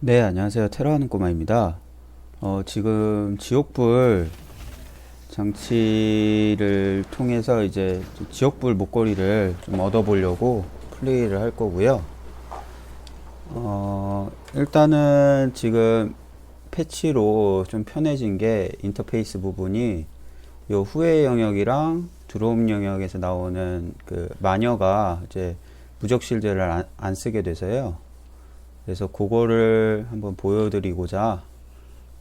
네, 안녕하세요. 테러하는 꼬마입니다. 어, 지금 지옥불 장치를 통해서 이제 좀 지옥불 목걸이를 좀 얻어보려고 플레이를 할 거고요. 어, 일단은 지금 패치로 좀 편해진 게 인터페이스 부분이 요 후회 영역이랑 드로움 영역에서 나오는 그 마녀가 이제 무적 실드를 안, 안 쓰게 돼서요. 그래서 그거를 한번 보여드리고자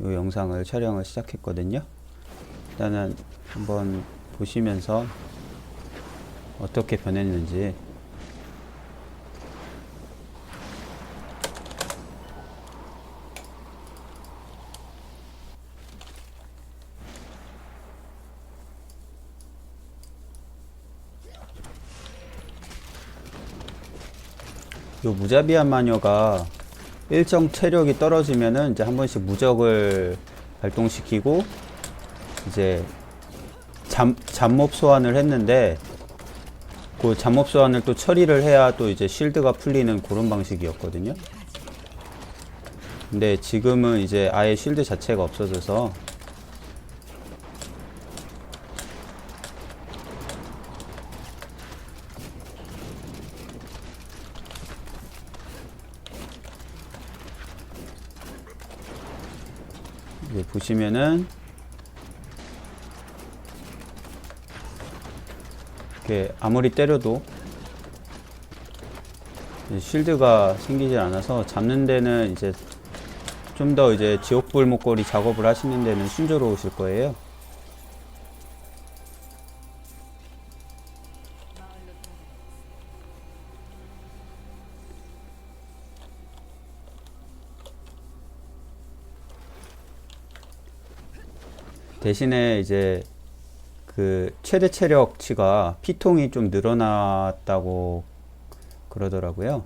이 영상을 촬영을 시작했거든요. 일단은 한번 보시면서 어떻게 변했는지 요 무자비한 마녀가 일정 체력이 떨어지면은 이제 한 번씩 무적을 발동시키고 이제 잠, 잠몹 소환을 했는데 그 잠몹 소환을 또 처리를 해야 또 이제 실드가 풀리는 그런 방식이었거든요. 근데 지금은 이제 아예 실드 자체가 없어져서 이제 보시면은 이렇게 아무리 때려도 실드가 생기질 않아서 잡는 데는 이제 좀 더 이제 지옥불 목걸이 작업을 하시는 데는 순조로우실 거예요. 대신에 이제 그 최대 체력치가 피통이 좀 늘어났다고 그러더라고요.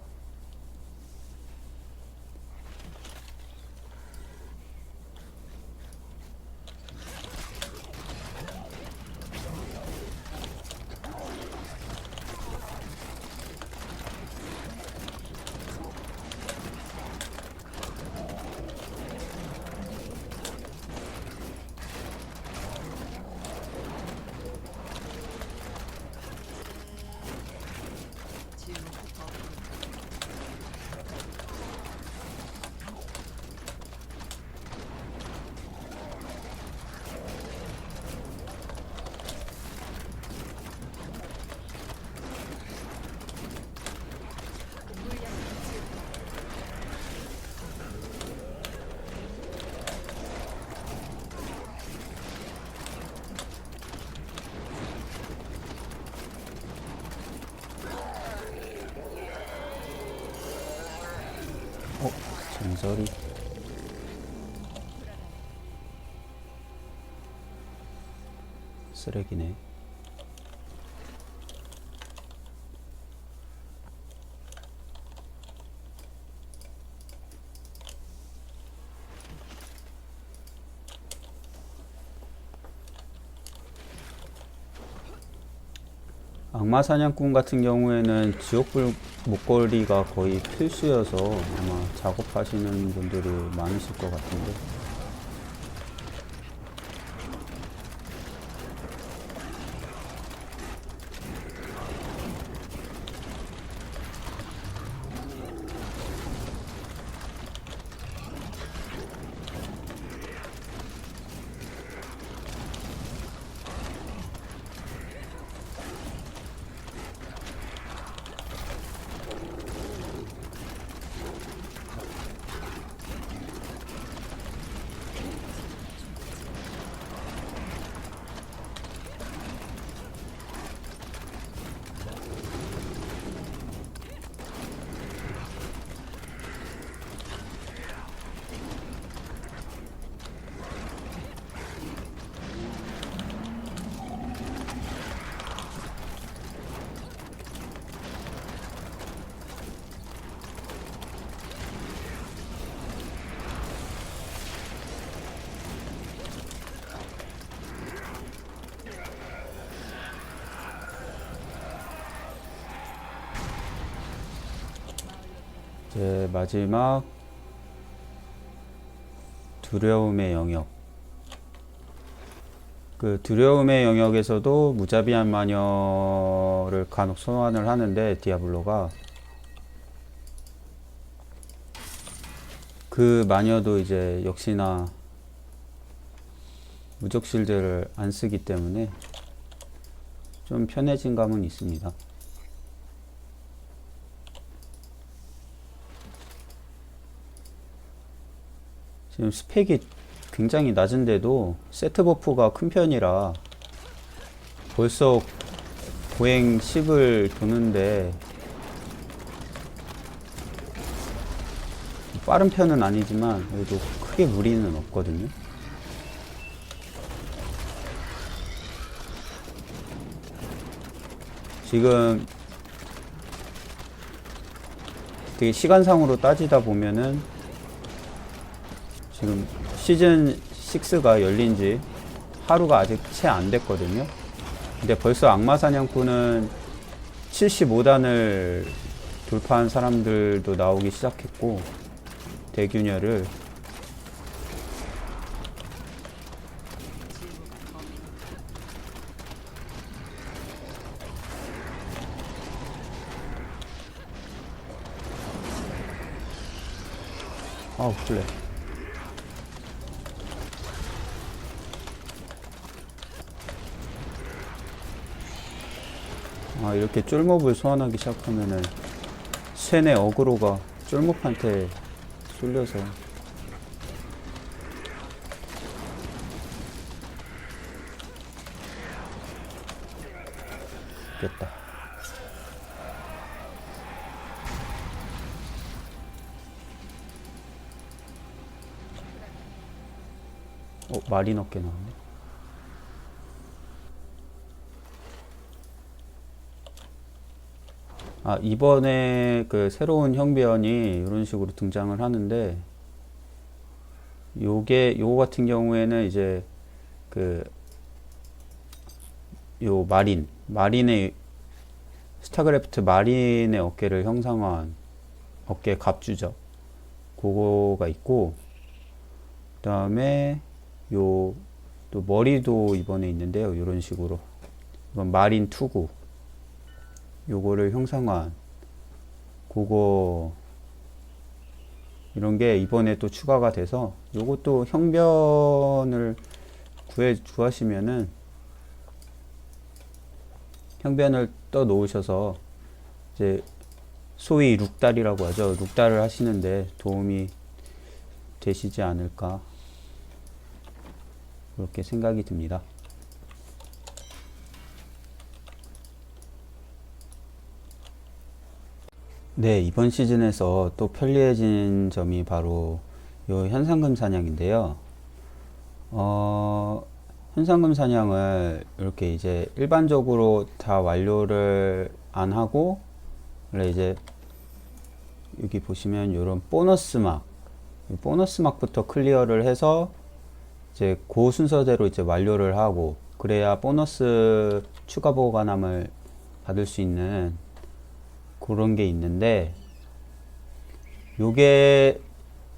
어, 전설이. 쓰레기네. 악마 사냥꾼 같은 경우에는 지옥불 목걸이가 거의 필수여서 아마 작업하시는 분들이 많으실 것 같은데 이제 마지막 두려움의 영역. 그 두려움의 영역에서도 무자비한 마녀를 간혹 소환을 하는데 디아블로가 그 마녀도 이제 역시나 무적 실드를 안 쓰기 때문에 좀 편해진 감은 있습니다. 지금 스펙이 굉장히 낮은데도 세트 버프가 큰 편이라 벌써 고행 10을 도는데 빠른 편은 아니지만 그래도 크게 무리는 없거든요. 지금 되게 시간상으로 따지다 보면은 지금 시즌 6가 열린 지 하루가 아직 채 안 됐거든요. 근데 벌써 악마 사냥꾼은 75단을 돌파한 사람들도 나오기 시작했고 대균열을 아우 플레 아 이렇게 쫄몹을 소환하기 시작하면은 쇠네 어그로가 쫄몹한테 쏠려서. 됐다. 어 말이 넣게 나왔네 아, 이번에 그 새로운 형변이 이런 식으로 등장을 하는데, 요게, 요거 같은 경우에는 이제 그, 요 마린, 마린의, 스타크래프트 마린의 어깨를 형상화한 어깨 갑주죠. 그거가 있고, 그 다음에 요, 또 머리도 이번에 있는데요. 이런 식으로. 이건 마린 투구. 요거를 형상화한 그거 이런 게 이번에 또 추가가 돼서 요것도 형변을 구해 구하시면은 형변을 떠 놓으셔서 이제 소위 룩달이라고 하죠. 룩달을 하시는데 도움이 되시지 않을까 그렇게 생각이 듭니다. 네, 이번 시즌에서 또 편리해진 점이 바로 요 현상금 사냥인데요. 어, 현상금 사냥을 이렇게 이제 일반적으로 다 완료를 안 하고, 이제 여기 보시면 이런 보너스 막, 이 보너스 막부터 클리어를 해서 이제 그 순서대로 이제 완료를 하고, 그래야 보너스 추가 보관함을 받을 수 있는 그런 게 있는데 요게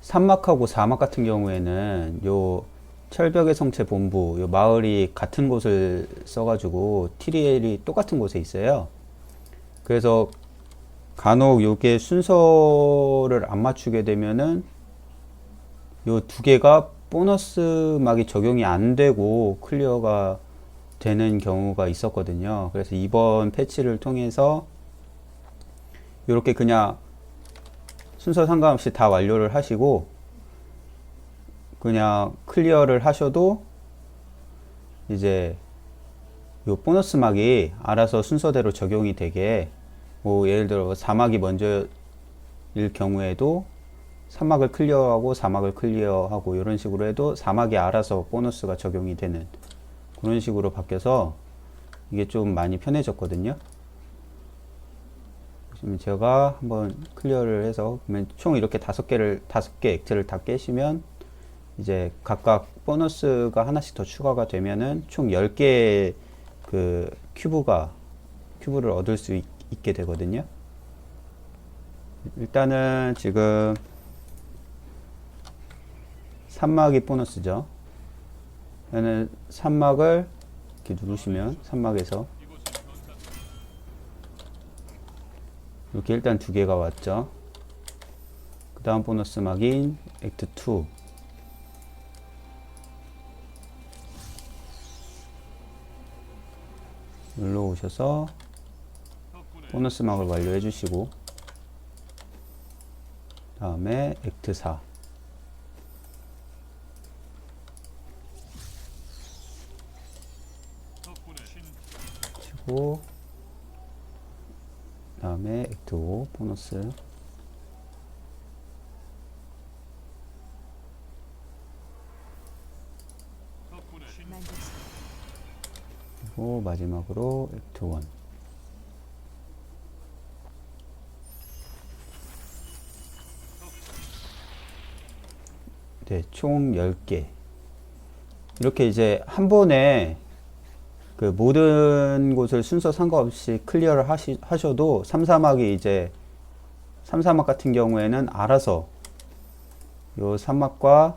3막하고 4막 같은 경우에는 요 철벽의 성체 본부 요 마을이 같은 곳을 써가지고 TDL이 똑같은 곳에 있어요. 그래서 간혹 요게 순서를 안 맞추게 되면은 요 두 개가 보너스 막이 적용이 안 되고 클리어가 되는 경우가 있었거든요. 그래서 이번 패치를 통해서 이렇게 그냥 순서 상관없이 다 완료를 하시고 그냥 클리어를 하셔도 이제 요 보너스 막이 알아서 순서대로 적용이 되게 뭐 예를 들어 사막이 먼저일 경우에도 3막을 클리어하고 4막을 클리어하고 이런 식으로 해도 4막이 알아서 보너스가 적용이 되는 그런 식으로 바뀌어서 이게 좀 많이 편해졌거든요. 지금 제가 한번 클리어를 해서 그러면 총 이렇게 다섯 개를 다섯 개 액트를 다 깨시면 이제 각각 보너스가 하나씩 더 추가가 되면은 총 10개의 그 큐브가 큐브를 얻을 수 있, 게 되거든요. 일단은 지금 산막이 보너스죠. 얘는 산막을 이렇게 누르시면 산막에서 이렇게 일단 두 개가 왔죠. 그 다음 보너스 막인 액트 2 눌러 오셔서 보너스 막을 완료해 주시고 다음에 액트 4 치고 다음에 액트 5 보너스 그리고 마지막으로 액트 1 네, 총 10개. 이렇게 이제 한 번에 그 모든 곳을 순서 상관없이 클리어를 하시, 하셔도 3, 3막이 이제 3, 4막 같은 경우에는 알아서 요 3막과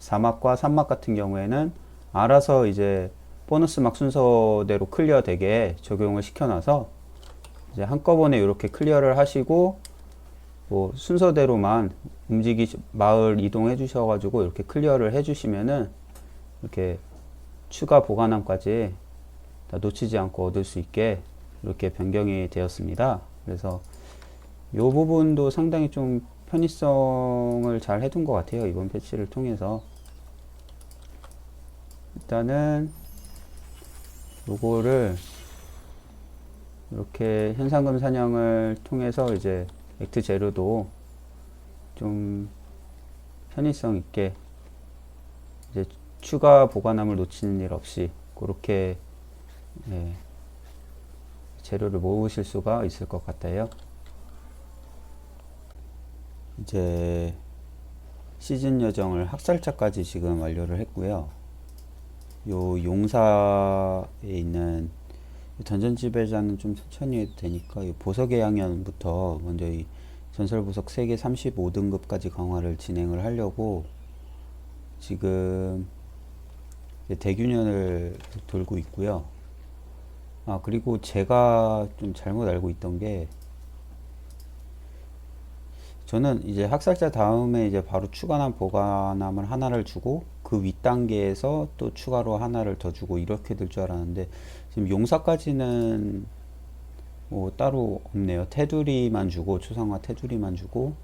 4막과 3막 같은 경우에는 알아서 이제 보너스 막 순서대로 클리어 되게 적용을 시켜놔서 이제 한꺼번에 이렇게 클리어를 하시고 뭐 순서대로만 움직이 마을 이동해 주셔가지고 이렇게 클리어를 해주시면은 이렇게 추가 보관함까지 다 놓치지 않고 얻을 수 있게 이렇게 변경이 되었습니다. 그래서 이 부분도 상당히 좀 편의성을 잘 해둔 것 같아요. 이번 패치를 통해서 일단은 요거를 이렇게 현상금 사냥을 통해서 이제 액트 제로도 좀 편의성 있게 이제 추가 보관함을 놓치는 일 없이 그렇게 예, 재료를 모으실 수가 있을 것 같아요. 이제 시즌 여정을 학살자까지 지금 완료를 했고요. 요 용사에 있는 던전 지배자는 좀 천천히 해도 되니까 이 보석의 양연부터 먼저 이 전설 보석 세계 35등급까지 강화를 진행을 하려고 지금 대균연을 돌고 있고요. 아 그리고 제가 좀 잘못 알고 있던 게 저는 이제 학살자 다음에 이제 바로 추가한 보관함을 하나를 주고 그 윗단계에서 또 추가로 하나를 더 주고 이렇게 될 줄 알았는데 지금 용사까지는 뭐 따로 없네요. 테두리만 주고 초상화 테두리만 주고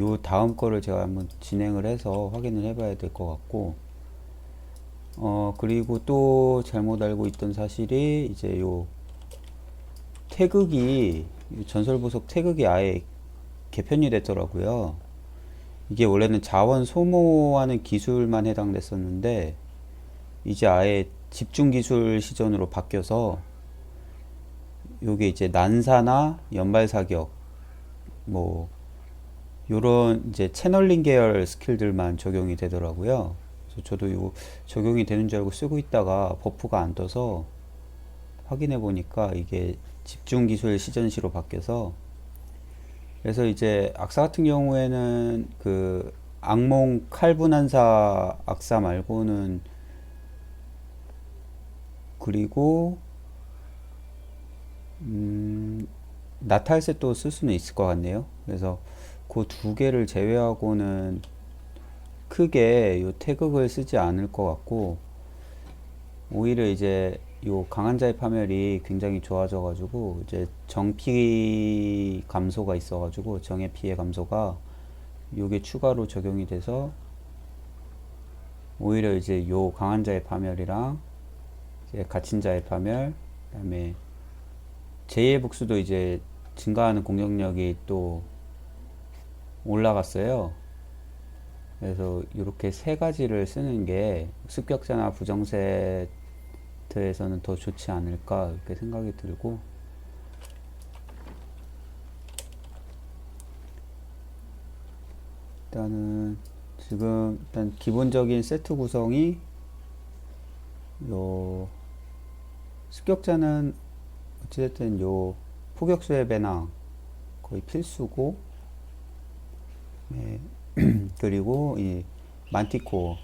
요 다음 거를 제가 한번 진행을 해서 확인을 해봐야 될 것 같고 어 그리고 또 잘못 알고 있던 사실이 이제 요 태극이 전설 보석 태극이 아예 개편이 됐더라고요. 이게 원래는 자원 소모하는 기술만 해당됐었는데 이제 아예 집중 기술 시전으로 바뀌어서 요게 이제 난사나 연발 사격 뭐 요런 이제 채널링 계열 스킬들만 적용이 되더라고요. 그래서 저도 요 적용이 되는 줄 알고 쓰고 있다가 버프가 안 떠서 확인해 보니까 이게 집중 기술 시전시로 바뀌어서 그래서 이제 악사 같은 경우에는 그 악몽 칼분한사 악사 말고는 그리고 음, 나탈셋도 쓸 수는 있을 것 같네요. 그래서 그 두 개를 제외하고는 크게 요 태극을 쓰지 않을 것 같고 오히려 이제 요 강한 자의 파멸이 굉장히 좋아져 가지고 이제 정피 감소가 있어 가지고 정의 피해 감소가 요게 추가로 적용이 돼서 오히려 이제 요 강한 자의 파멸이랑 이제 갇힌 자의 파멸 그다음에 제2의 복수도 이제 증가하는 공격력이 또 올라갔어요. 그래서 이렇게 세 가지를 쓰는 게 습격자나 부정세 에서는 더 좋지 않을까 이렇게 생각이 들고. 일단은 지금 일단 기본적인 세트 구성이 요 습격자는 어찌됐든 요 포격수의 배낭 거의 필수고 네, 그리고 이 만티코어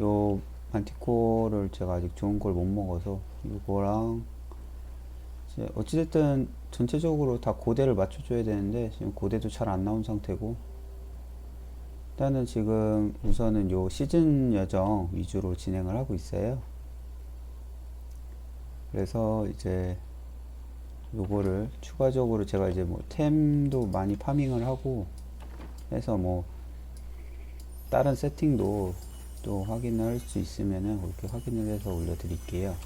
요 만티코어를 제가 아직 좋은 걸 못 먹어서 이거랑 어찌됐든 전체적으로 다 고대를 맞춰줘야 되는데 지금 고대도 잘 안 나온 상태고 일단은 지금 우선은 요 시즌 여정 위주로 진행을 하고 있어요. 그래서 이제 요거를 추가적으로 제가 이제 뭐 템도 많이 파밍을 하고 해서 뭐 다른 세팅도 또 확인할 수 있으면은 그렇게 확인을 해서 올려드릴게요.